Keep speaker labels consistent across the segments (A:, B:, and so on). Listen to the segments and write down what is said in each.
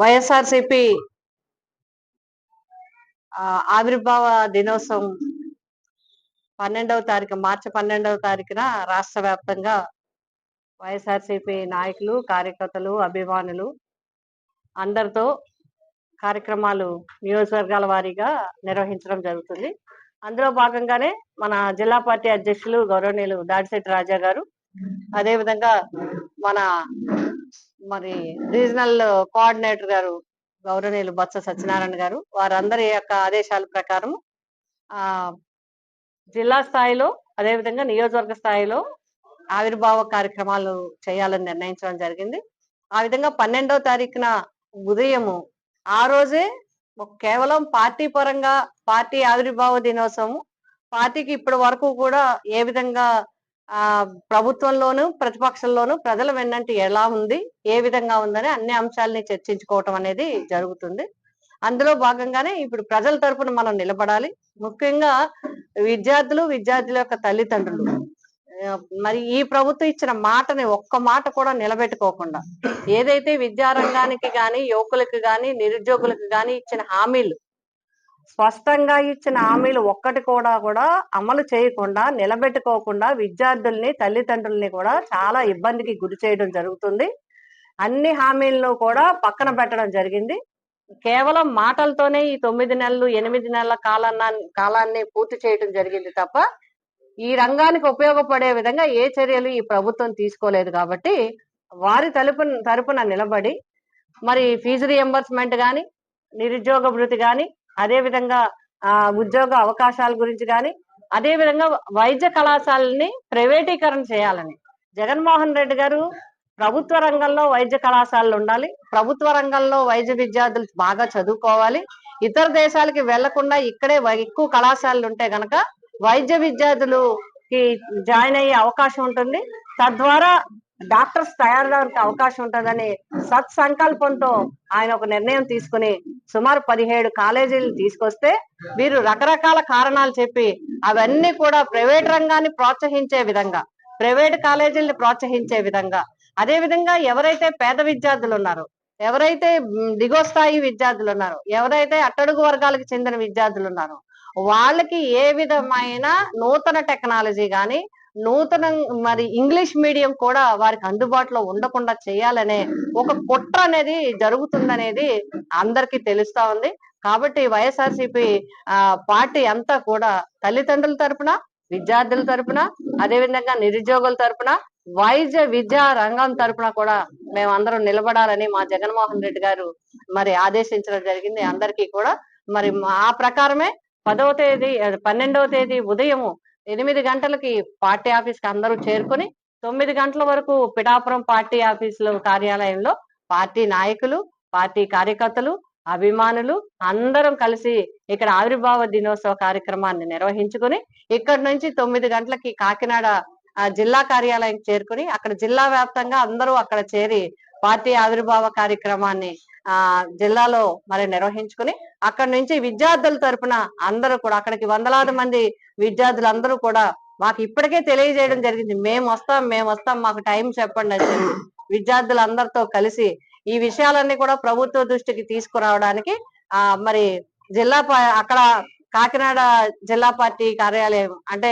A: వైఎస్ఆర్సిపి ఆవిర్భావ దినోత్సవం పన్నెండవ తారీఖు మార్చి పన్నెండవ తారీఖున రాష్ట్ర వ్యాప్తంగా వైఎస్ఆర్సిపి నాయకులు కార్యకర్తలు అభిమానులు అందరితో కార్యక్రమాలు నియోజకవర్గాల వారీగా నిర్వహించడం జరుగుతుంది. అందులో భాగంగానే మన జిల్లా పార్టీ అధ్యక్షులు గౌరవనీయులు దాడిశెట్టి రాజా గారు అదేవిధంగా మన మరి రీజనల్ కోఆర్డినేటర్ గారు గౌరవనీయులు బొత్స సత్యనారాయణ గారు వారందరి యొక్క ఆదేశాల ప్రకారం ఆ జిల్లా స్థాయిలో అదేవిధంగా నియోజకవర్గ స్థాయిలో ఆవిర్భావ కార్యక్రమాలు చేయాలని నిర్ణయించడం జరిగింది. ఆ విధంగా పన్నెండవ తారీఖున ఉదయము ఆ రోజే కేవలం పార్టీ పరంగా పార్టీ ఆవిర్భావ దినోత్సవం పార్టీకి ఇప్పటి వరకు కూడా ఏ విధంగా ఆ ప్రభుత్వంలోను ప్రతిపక్షంలోను ప్రజల వెన్నంటి ఎలా ఉంది ఏ విధంగా ఉందని అన్ని అంశాలని చర్చించుకోవటం అనేది జరుగుతుంది. అందులో భాగంగానే ఇప్పుడు ప్రజల తరపున మనం నిలబడాలి. ముఖ్యంగా విద్యార్థులు విద్యార్థుల యొక్క తల్లిదండ్రులు. మరి ఈ ప్రభుత్వం ఇచ్చిన మాటని ఒక్క మాట కూడా నిలబెట్టుకోకుండా ఏదైతే విద్యారంగానికి గాని యువకులకు గాని నిరుద్యోగులకు గాని ఇచ్చిన హామీలు స్పష్టంగా ఇచ్చిన హామీలు ఒక్కటి కూడా కూడా అమలు చేయకుండా నిలబెట్టుకోకుండా విద్యార్థుల్ని తల్లిదండ్రుల్ని కూడా చాలా ఇబ్బందికి గురి చేయడం జరుగుతుంది. అన్ని హామీలను కూడా పక్కన పెట్టడం జరిగింది. కేవలం మాటలతోనే ఈ తొమ్మిది నెలలు ఎనిమిది నెలల కాలాన్న కాలాన్ని పూర్తి చేయడం జరిగింది తప్ప ఈ రంగానికి ఉపయోగపడే విధంగా ఏ చర్యలు ఈ ప్రభుత్వం తీసుకోలేదు కాబట్టి వారి తలుపున తరపున నిలబడి మరి ఫీజు రియంబర్స్మెంట్ కానీ నిరుద్యోగ భృతి కానీ అదే విధంగా ఆ ఉద్యోగ అవకాశాల గురించి కానీ అదే విధంగా వైద్య కళాశాలని ప్రైవేటీకరణ చేయాలని. జగన్మోహన్ రెడ్డి గారు ప్రభుత్వ రంగంలో వైద్య కళాశాలలు ఉండాలి. ప్రభుత్వ రంగంలో వైద్య విద్యార్థులు బాగా చదువుకోవాలి. ఇతర దేశాలకి వెళ్ళకుండా ఇక్కడే ఎక్కువ కళాశాలలు ఉంటే గనక వైద్య విద్యార్థులుకి జాయిన్ అయ్యే అవకాశం ఉంటుంది. తద్వారా డాక్టర్స్ తయారవడానికి అవకాశం ఉంటుందని సత్సంకల్పంతో ఆయన ఒక నిర్ణయం తీసుకుని సుమారు పదిహేడు కాలేజీలు తీసుకొస్తే వీరు రకరకాల కారణాలు చెప్పి అవన్నీ కూడా ప్రైవేట్ రంగాన్ని ప్రోత్సహించే విధంగా ప్రైవేట్ కాలేజీల్ని ప్రోత్సహించే విధంగా. అదే విధంగా ఎవరైతే పేద విద్యార్థులు ఉన్నారో ఎవరైతే మ్, దిగువ స్థాయి విద్యార్థులు ఉన్నారో ఎవరైతే అట్టడుగు వర్గాలకు చెందిన విద్యార్థులు ఉన్నారో వాళ్ళకి ఏ విధమైన నూతన టెక్నాలజీ గాని నూతన మరి ఇంగ్లీష్ మీడియం కూడా వారికి అందుబాటులో ఉండకుండా చేయాలనే ఒక కుట్ర అనేది జరుగుతుందనేది అందరికీ తెలుస్తా ఉంది. కాబట్టి వైఎస్ఆర్సీపీ ఆ పార్టీ అంతా కూడా తల్లిదండ్రుల తరపున విద్యార్థుల తరపున అదేవిధంగా నిరుద్యోగుల తరపున వైద్య విద్యా రంగం తరపున కూడా మేమందరం నిలబడాలని మా జగన్మోహన్ రెడ్డి గారు మరి ఆదేశించడం జరిగింది. అందరికీ కూడా మరి ఆ ప్రకారమే పదవ తేదీ పన్నెండవ తేదీ ఉదయము ఎనిమిది గంటలకి పార్టీ ఆఫీస్కి అందరూ చేరుకొని తొమ్మిది గంటల వరకు పిఠాపురం పార్టీ ఆఫీసులో కార్యాలయంలో పార్టీ నాయకులు పార్టీ కార్యకర్తలు అభిమానులు అందరం కలిసి ఇక్కడ ఆవిర్భావ దినోత్సవ కార్యక్రమాన్ని నిర్వహించుకుని ఇక్కడ నుంచి తొమ్మిది గంటలకి కాకినాడ జిల్లా కార్యాలయం చేరుకుని అక్కడ జిల్లా వ్యాప్తంగా అందరూ అక్కడ చేరి పార్టీ ఆవిర్భావ కార్యక్రమాన్ని ఆ జిల్లాలో మరి నిర్వహించుకుని అక్కడ నుంచి విద్యార్థుల తరపున అందరూ కూడా అక్కడికి వందలాది మంది విద్యార్థులు అందరూ కూడా మాకు ఇప్పటికే తెలియజేయడం జరిగింది. మేము వస్తాం మేము వస్తాం మాకు టైం చెప్పండి అని చెప్పి విద్యార్థులందరితో కలిసి ఈ విషయాలన్నీ కూడా ప్రభుత్వ దృష్టికి తీసుకురావడానికి ఆ మరి జిల్లా అక్కడ కాకినాడ జిల్లా పార్టీ కార్యాలయం అంటే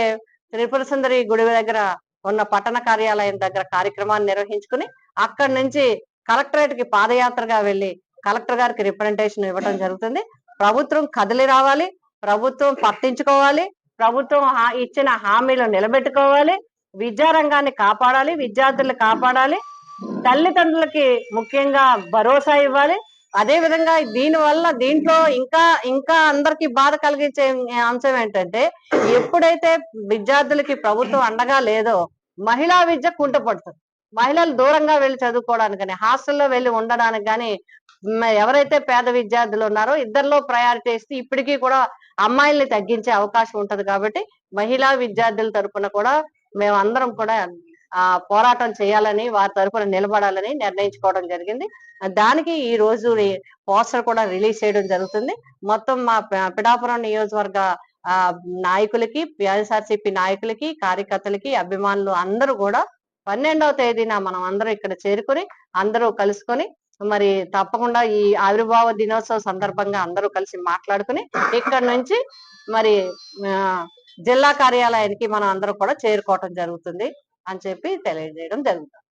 A: త్రిపుర సుందరి గుడి దగ్గర ఉన్న పట్టణ కార్యాలయం దగ్గర కార్యక్రమాన్ని నిర్వహించుకుని అక్కడి నుంచి కలెక్టరేట్కి పాదయాత్రగా వెళ్ళి కలెక్టర్ గారికి రిప్రజెంటేషన్ ఇవ్వడం జరుగుతుంది. ప్రభుత్వం కదిలి రావాలి. ప్రభుత్వం పట్టించుకోవాలి. ప్రభుత్వం ఇచ్చిన హామీలు నిలబెట్టుకోవాలి. విద్యారంగాన్ని కాపాడాలి. విద్యార్థులు కాపాడాలి. తల్లిదండ్రులకి ముఖ్యంగా భరోసా ఇవ్వాలి. అదే విధంగా దీని వల్ల దీంట్లో ఇంకా ఇంకా అందరికి బాధ కలిగించే అంశం ఏంటంటే ఎప్పుడైతే విద్యార్థులకి ప్రభుత్వం అండగా లేదో మహిళా విద్య కుంటపడుతుంది. మహిళలు దూరంగా వెళ్ళి చదువుకోవడానికి హాస్టల్లో వెళ్ళి ఉండడానికి కానీ ఎవరైతే పేద విద్యార్థులు ఉన్నారో ఇద్దరిలో ప్రయారిటీ ఇస్తే ఇప్పటికీ కూడా అమ్మాయిల్ని తగ్గించే అవకాశం ఉంటది కాబట్టి మహిళా విద్యార్థుల తరపున కూడా మేము అందరం కూడా ఆ పోరాటం చేయాలని వారి తరపున నిలబడాలని నిర్ణయించుకోవడం జరిగింది. దానికి ఈ రోజు పోస్టర్ కూడా రిలీజ్ చేయడం జరుగుతుంది. మొత్తం మా పిఠాపురం నియోజకవర్గ ఆ నాయకులకి వైఎస్ఆర్సీపీ నాయకులకి కార్యకర్తలకి అభిమానులు అందరూ కూడా పన్నెండవ తేదీన మనం అందరూ ఇక్కడ చేరుకొని అందరూ కలుసుకొని మరి తప్పకుండా ఈ ఆవిర్భావ దినోత్సవ సందర్భంగా అందరూ కలిసి మాట్లాడుకుని ఇక్కడ నుంచి మరి ఆ, జిల్లా కార్యాలయానికి మనం అందరూ కూడా చేరుకోవటం జరుగుతుంది అని చెప్పి తెలియజేయడం జరుగుతుంది.